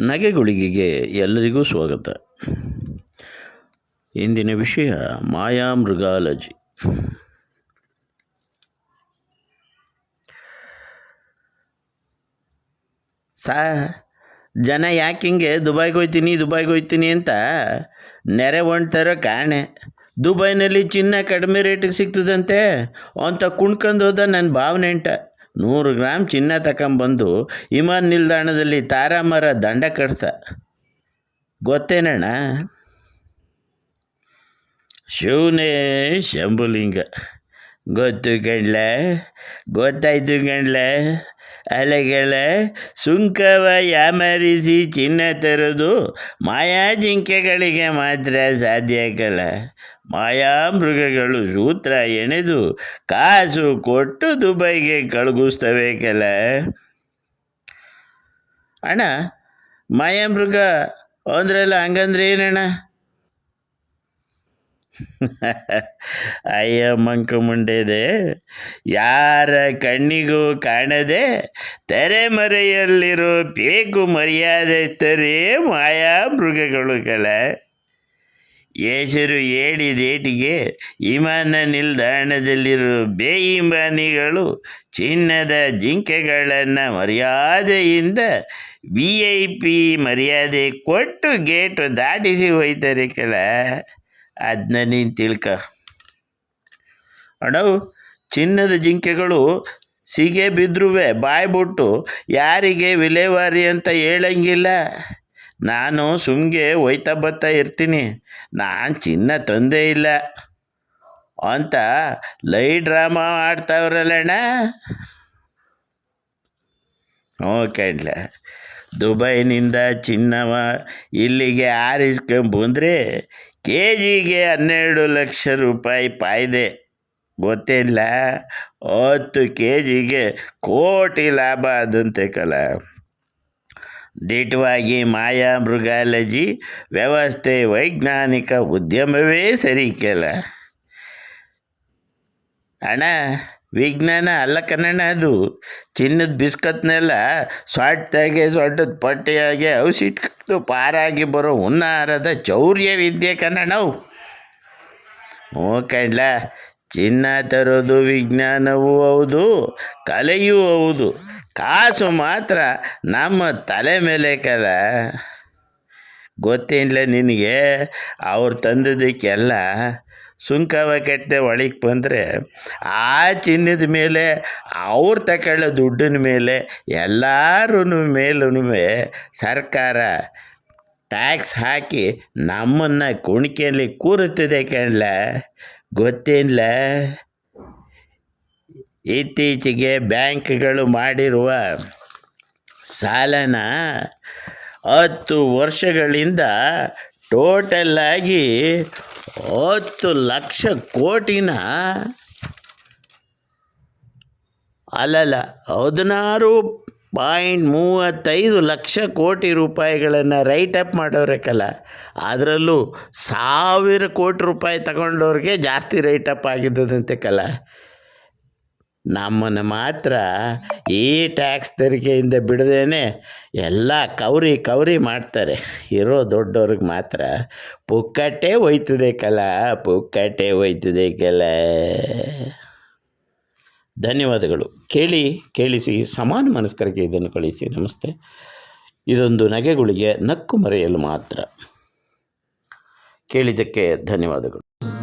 ನಗೆಗುಳಿಗೆಗೆ ಎಲ್ಲರಿಗೂ ಸ್ವಾಗತ. ಇಂದಿನ ವಿಷಯ ಮಾಯಾ ಮೃಗಾಲಜಿ. ಸಾ, ಜನ ಯಾಕೆ ಹಿಂಗೆ ದುಬೈಗೆ ಹೋಯ್ತೀನಿ ದುಬೈಗೆ ಹೋಯ್ತೀನಿ ಅಂತ ನೆರೆ ಹೊಂಟ್ತಾರೋ ಕಾಣೆ. ದುಬೈನಲ್ಲಿ ಚಿನ್ನ ಕಡಿಮೆ ರೇಟಿಗೆ ಸಿಗ್ತದಂತೆ. ಅಂತ ಕುಣ್ಕೊಂಡು ಹೋದ ನನ್ನ ಭಾವನೆ ಎಂಟ. ನೂರು ಗ್ರಾಮ್ ಚಿನ್ನ ತಕೊಂಬಂದು ವಿಮಾನ ನಿಲ್ದಾಣದಲ್ಲಿ ತಾರಾಮರ ದಂಡ ಕಟ್ತ. ಗೊತ್ತೇನಣ್ಣ? ಶಿವನೇ ಶಂಭುಲಿಂಗ. ಗೊತ್ತು ಕಣ್ಲೆ ಗೊತ್ತಾಯ್ತು ಕಣ್ಲೆ ಅಲೆಗಳ ಸುಂಕವ ಯಾಮರಿಸಿ ಚಿನ್ನ ತರೋದು ಮಾಯಾ ಜಿಂಕೆಗಳಿಗೆ ಮಾತ್ರ ಸಾಧ್ಯ ಕಲ. ಮಾಯಾ ಮೃಗಗಳು ಸೂತ್ರ ಎಣೆದು ಕಾಸು ಕೊಟ್ಟು ದುಬೈಗೆ ಕಳುಗಿಸ್ತವೆ ಕಲ. ಅಣ್ಣ, ಮಾಯಾ ಮೃಗ ಅಂದ್ರಲ್ಲ ಹಂಗಂದ್ರೆ ಏನಣ್ಣ? ಅಯ್ಯ, ಮಂಕು ಮುಂಡೆದೆ, ಯಾರ ಕಣ್ಣಿಗೂ ಕಾಣದೆ ತೆರೆಮರೆಯಲ್ಲಿರೋ ಬೇಕು ತರೆ ಮಾಯಾ ಮೃಗಗಳು ಕಲ. ಹೆಸರು ಏಟಿಗೆ ವಿಮಾನ ನಿಲ್ದಾಣದಲ್ಲಿರೋ ಬೇಯಿಮಾನಿಗಳು ಚಿನ್ನದ ಜಿಂಕೆಗಳನ್ನು ಮರ್ಯಾದೆಯಿಂದ ವಿ ಐ ಪಿ ಮರ್ಯಾದೆ ಕೊಟ್ಟು ಗೇಟು ದಾಟಿಸಿ ಹೋಯ್ತಾರೆ ಕಲ. ಅದನ್ನ ನೀನು ತಿಳ್ಕ ಅಣ್ಣವು, ಚಿನ್ನದ ಜಿಂಕೆಗಳು ಸಿಗೆ ಬಾಯಿ ಬಾಯ್ಬಿಟ್ಟು ಯಾರಿಗೆ ವಿಲೇವಾರಿ ಅಂತ ಹೇಳಂಗಿಲ್ಲ. ನಾನು ಸುಮ್ಗೆ ಒಯ್ತಾ ಬರ್ತಾ ಇರ್ತೀನಿ, ನಾನು ಚಿನ್ನ ತಂದೇ ಇಲ್ಲ. ಅಂತ ಲೈ ಡ್ರಾಮಾ ಆಡ್ತಾವ್ರಲ್ಲಣ್ಣ. ಕಣ್ಲ ದುಬೈನಿಂದ ಚಿನ್ನವ ಇಲ್ಲಿಗೆ ಆರಿಸ್ಕೊಂಬಂದ್ರೆ ಕೆ ಜಿಗೆ ಹನ್ನೆರಡು ಲಕ್ಷ ರೂಪಾಯಿ ಪಾಯ್ದೆ. ಗೊತ್ತಿಲ್ಲ ಹತ್ತು ಕೆ ಜಿಗೆ ಕೋಟಿ ಲಾಭ ಅದಂತೆ ಕಲ. ದಿಟ್ಟವಾಗಿ ಮಾಯಾ ಮೃಗಾಲಜಿ ವ್ಯವಸ್ಥೆ ವೈಜ್ಞಾನಿಕ ಉದ್ಯಮವೇ ಸರಿ ಕೆಲ ಅಣ್ಣ ವಿಜ್ಞಾನ ಅಲ್ಲ ಕನ್ನಡ ಅದು. ಚಿನ್ನದ ಬಿಸ್ಕತ್ನೆಲ್ಲ ಸೊಟ್ಟಾಗೆ ಸೊಟ್ಟದ ಪಟ್ಟಿಯಾಗಿ ಔಸಿಟ್ಟು ಪಾರಾಗಿ ಬರೋ ಹುನ್ನಾರದ ಚೌರ್ಯ ವಿದ್ಯೆ ಕನ್ನಡವು ಕಣ್ಲ, ಚಿನ್ನ ತರೋದು ವಿಜ್ಞಾನವೂ ಹೌದು, ಕಲೆಯೂ ಹೌದು. ಕಾಸು ಮಾತ್ರ ನಮ್ಮ ತಲೆ ಮೇಲೆ ಕಲ. ಗೊತ್ತೇನಿಲ್ಲ ನಿನಗೆ? ಅವ್ರು ತಂದದಕ್ಕೆಲ್ಲ ಸುಂಕವ ಕೆಟ್ಟದೆ ಒಳಗೆ ಬಂದರೆ ಆ ಚಿನ್ನದ ಮೇಲೆ, ಅವ್ರು ತಗೊಳ್ಳೋ ದುಡ್ಡಿನ ಮೇಲೆ ಎಲ್ಲರೂ ಮೇಲೂ ಸರ್ಕಾರ ಟ್ಯಾಕ್ಸ್ ಹಾಕಿ ನಮ್ಮನ್ನು ಕುಣಿಕೆಯಲ್ಲಿ ಕೂರುತ್ತದೆ ಕಣ್ಲ ಗೊತ್ತಿಲ್ಲ ಇತ್ತೀಚೆಗೆ ಬ್ಯಾಂಕ್ಗಳು ಮಾಡಿರುವ ಸಾಲನ ಹತ್ತು ವರ್ಷಗಳಿಂದ ಟೋಟಲ್ಲಾಗಿ ಹತ್ತು ಲಕ್ಷ ಕೋಟಿನ ಅಲ್ಲಲ್ಲ, ಹದಿನಾರು ಪಾಯಿಂಟ್ ಮೂವತ್ತೈದು ಲಕ್ಷ ಕೋಟಿ ರೂಪಾಯಿಗಳನ್ನು ರೈಟ್ ಅಪ್ ಮಾಡೋರಕ್ಕಲ್ಲ ಅದರಲ್ಲೂ ಸಾವಿರ ಕೋಟಿ ರೂಪಾಯಿ ತಗೊಂಡವ್ರಿಗೆ ಜಾಸ್ತಿ ರೈಟ್ ಅಪ್ ಆಗಿದ್ದದಂತೆ ಕಲ ನಮ್ಮನ್ನು ಮಾತ್ರ ಈ ಟ್ಯಾಕ್ಸ್ ತೆರಿಗೆಯಿಂದ ಬಿಡದೇನೆ ಎಲ್ಲ ಕವರಿ ಕವರಿ ಮಾಡ್ತಾರೆ. ಇರೋ ದೊಡ್ಡವ್ರಿಗೆ ಮಾತ್ರ ಪುಕ್ಕಟ್ಟೆ ಹೋಯ್ತದೆ ಕಲ, ಪುಕ್ಕಟ್ಟೆ ಹೋಯ್ತದೆ ಕಲ. ಧನ್ಯವಾದಗಳು. ಕೇಳಿ, ಕೇಳಿಸಿ, ಸಮಾನ ಮನಸ್ಕರಿಗೆ ಇದನ್ನು ಕಳಿಸಿ. ನಮಸ್ತೆ. ಇದೊಂದು ನಗೆಗಳಿಗೆ ನಕ್ಕು ಮರೆಯಲು ಮಾತ್ರ. ಕೇಳಿದ್ದಕ್ಕೆ ಧನ್ಯವಾದಗಳು.